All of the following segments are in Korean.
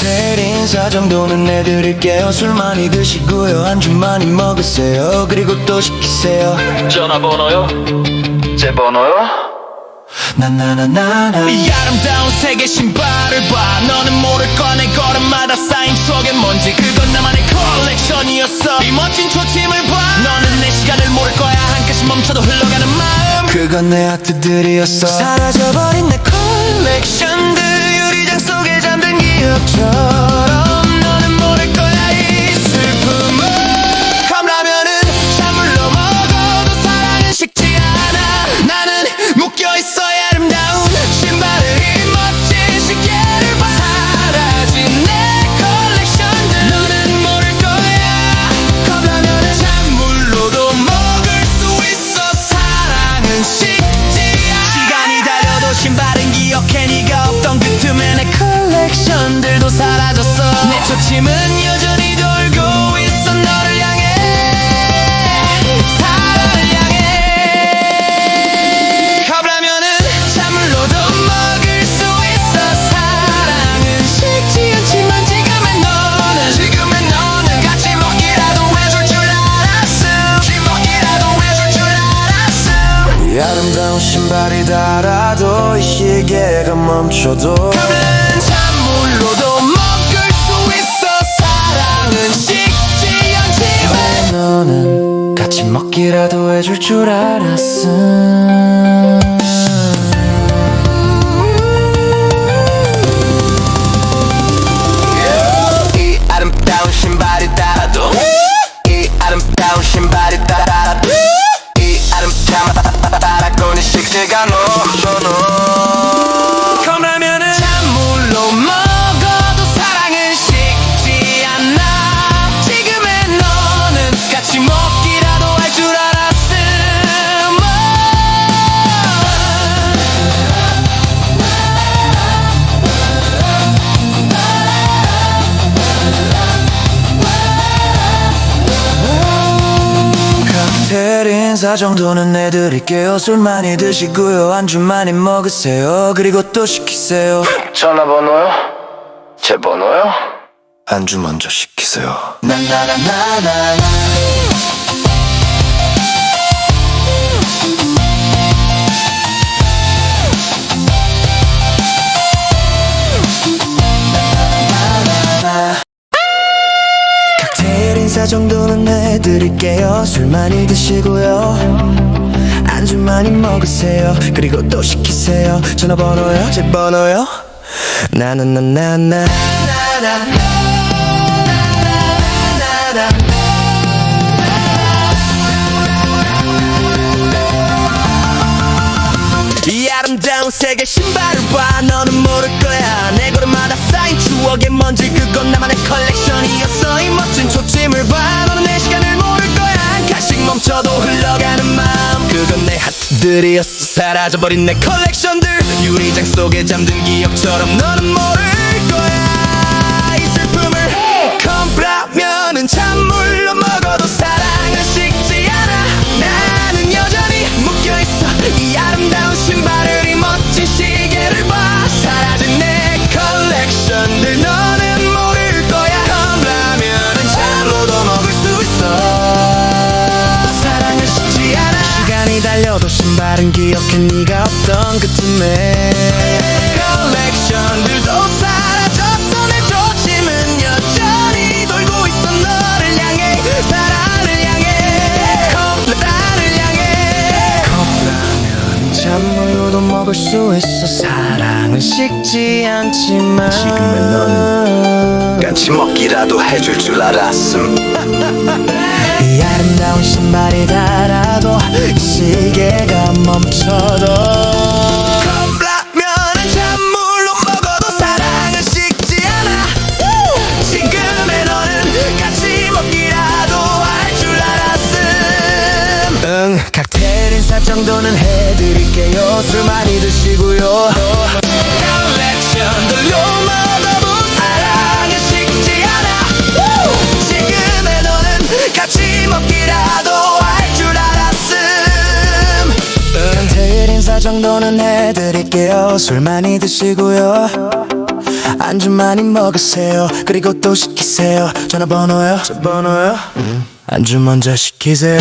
칵테일 인사 정도는 내드릴게요. 술 많이 드시고요. 안주 많이 먹으세요. 그리고 또 시키세요. 전화번호요? 제 번호요? 나나나나나. 이 아름다운 세계 신발을 봐. 너는 모를 거야 내 걸음마다 쌓인 추억의 먼지. 그건 나만의 컬렉션이었어. 이 멋진 초침을 봐. 너는 내 시간을 모를 거야. 한 칸씩 멈춰도 흘러가는 마음. 그건 내 하트들이었어. 사라져버린 내 컬렉션들 기억처럼 초침은 여전히 돌고 있어 너를 향해 사랑을 향해. 컵라면은 찬물로도 먹을 수 있어 사랑은 식지 않지만 지금의 너는 지금의 너는 같이 먹기라도 해줄 줄 알았음 같이 먹기라도 해줄 줄 알았음 이 아름다운 신발이 닳아도 이 시계가 멈춰도 먹기라도 해줄 줄 알았음 칵테일 인사 정도는 내드릴게요. 술 많이 드시고요. 안주 많이 먹으세요. 그리고 또 시키세요. 전화번호요? 제 번호요? 안주 먼저 시키세요. 나나나나나 칵테일 인사 정도는 내드릴게요 술 많이 드시고요 안주 많이 먹으세요 그리고 또 시키세요 전화번호요 제 번호요 나나 나나나 이 아름다운 세계 신발을 봐 너는 모를 거야 내 걸음마다 쌓인 추억의 먼지 그건 나만의 컬렉션이었어 이 멋진 내 하트들이었어. 사라져버린 내 컬렉션들. 유리장 속에 잠든 기억처럼 너는 모를 거야. 이 슬픔을 컵라면은 찬물로 먹어도 사 먹을 수 있어. 사랑은 식지 않지만 지금의 넌 같이 먹기라도 해줄 줄 알았음. 이 아름다운 신발이 닳아도 이 시계가 멈춰도 컵라면은 찬물로 먹어도 사랑은 식지 않아. 지금의 너는 같이 먹기라도 할줄 알았음. 응 칵테일 인사 정도는 해 드릴게요. 술 많이 드시고요. 컬렉션들로 먹어도 사랑은 식지 않아. 지금의 너는 같이 먹기라도 할 줄 알았음. 칵테일 인사 정도는 해드릴게요. 술 많이 드시고요. 안주 많이 먹으세요. 그리고 또 시키세요. 전화번호요? 저 번호요? 안주 먼저 시키세요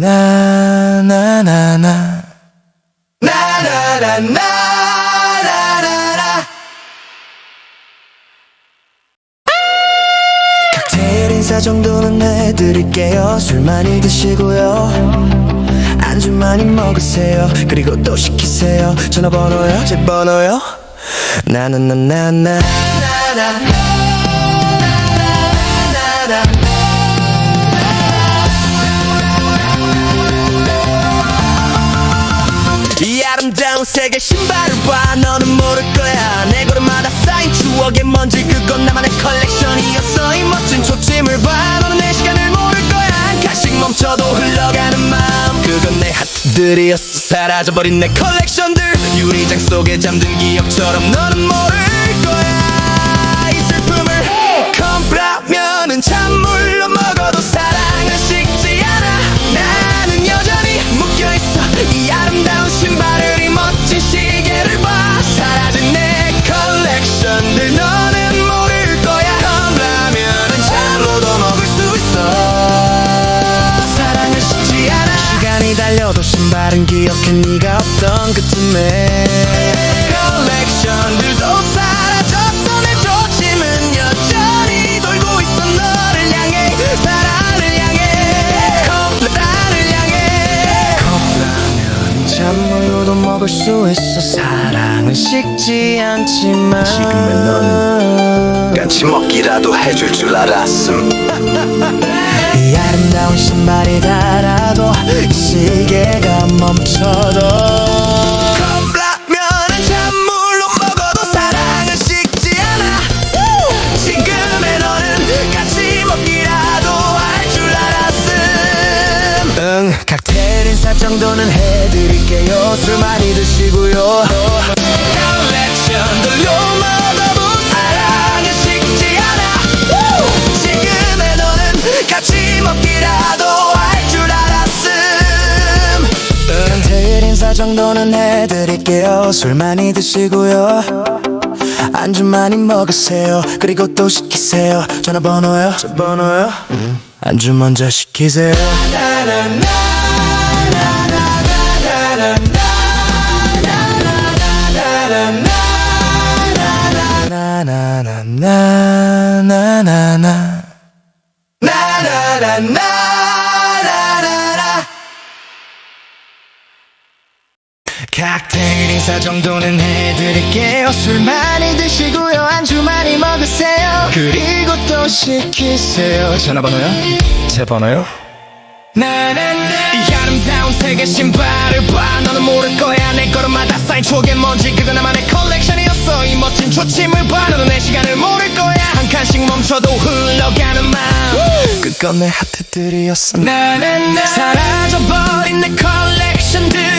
나나나나 나나나 나나나나나나나 칵테일 인사 정도는 해드릴게요. 술 많이 드시고요. 안주 많이 먹으세요. 그리고 또 시키세요. 전화번호요? 제 번호요? 나나나나나 세계 신발을 봐. 너는 모를 거야. 내 걸음마다 쌓인 추억의 먼지. 그건 나만의 컬렉션이었어. 이 멋진 초침을 봐. 너는 내 시간을 모를 거야. 한 칸씩 멈춰도 흘러가는 마음. 그건 내 하트들이었어. 사라져버린 내 컬렉션들. 유리장 속에 잠든 기억처럼 너는 모를 거야. 이 슬픔을 컴플라면은 찬물로 먹어도 사랑은 식지 않아. 나는 여전히 묶여있어 먹을 수 있어. 사랑은 식지 않지만 지금의 넌 같이 먹기라도 해줄 줄 알았음. 이 아름다운 신발이 닳아도 이 시계가 멈춰도 컵라면은 찬물로 먹어도 사랑은 식지 않아. 지금의 너는 같이 먹기라도 할줄 알았음. 응 칵테일 인사 정도는 해 드릴게요. 술 많이 드시고요. 컬렉션들로 먹어도 사랑은 식지 않아. 지금의 너는 같이 먹기라도 할 줄 알았음. 칵테일 인사 정도는 해드릴게요. 술 많이 드시고요. 안주 많이 먹으세요. 그리고 또 시키세요. 전화번호요? 저 번호요? 안주 먼저 시키세요 나나나나나나나 나나나나나나나 칵테일 인사 정도는 해드릴게요. 술 많이 드시고요. 안주 많이 먹으세요. 그리고 또 시키세요. 전화번호요? 제 번호요? 나나나. 이 아름다운 세계 신발을 봐. 너는 모를 거야. 내 걸음마다 쌓인 추억의 먼지. 그건 나만의 멋진 초침을 봐 너는 내 시간을 모를 거야. 한 칸씩 멈춰도 흘러가는 마음. 그건 내 하트들이었어 나나나. 사라져버린 내 컬렉션들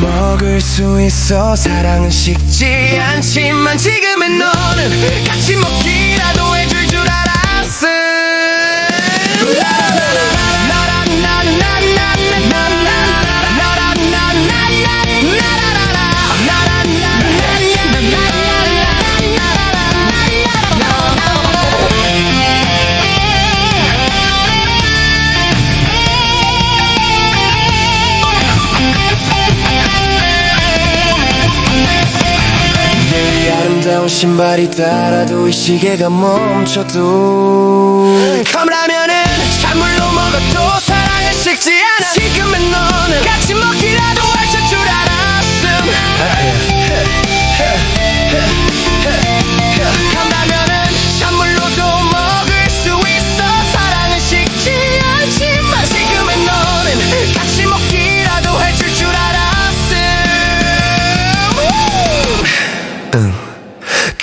먹을 수 있어. 사랑은 식지 않지만 지금의 너는 같이 먹기라도 해줄 줄 알았음 아름다운 신발이 달아도 이 시계가 멈춰도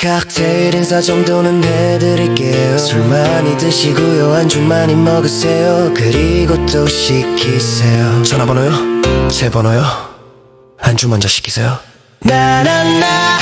칵테일 인사 정도는 해드릴게요. 술 많이 드시고요. 안주 많이 먹으세요. 그리고 또 시키세요. 전화번호요? 제 번호요? 안주 먼저 시키세요. 나나나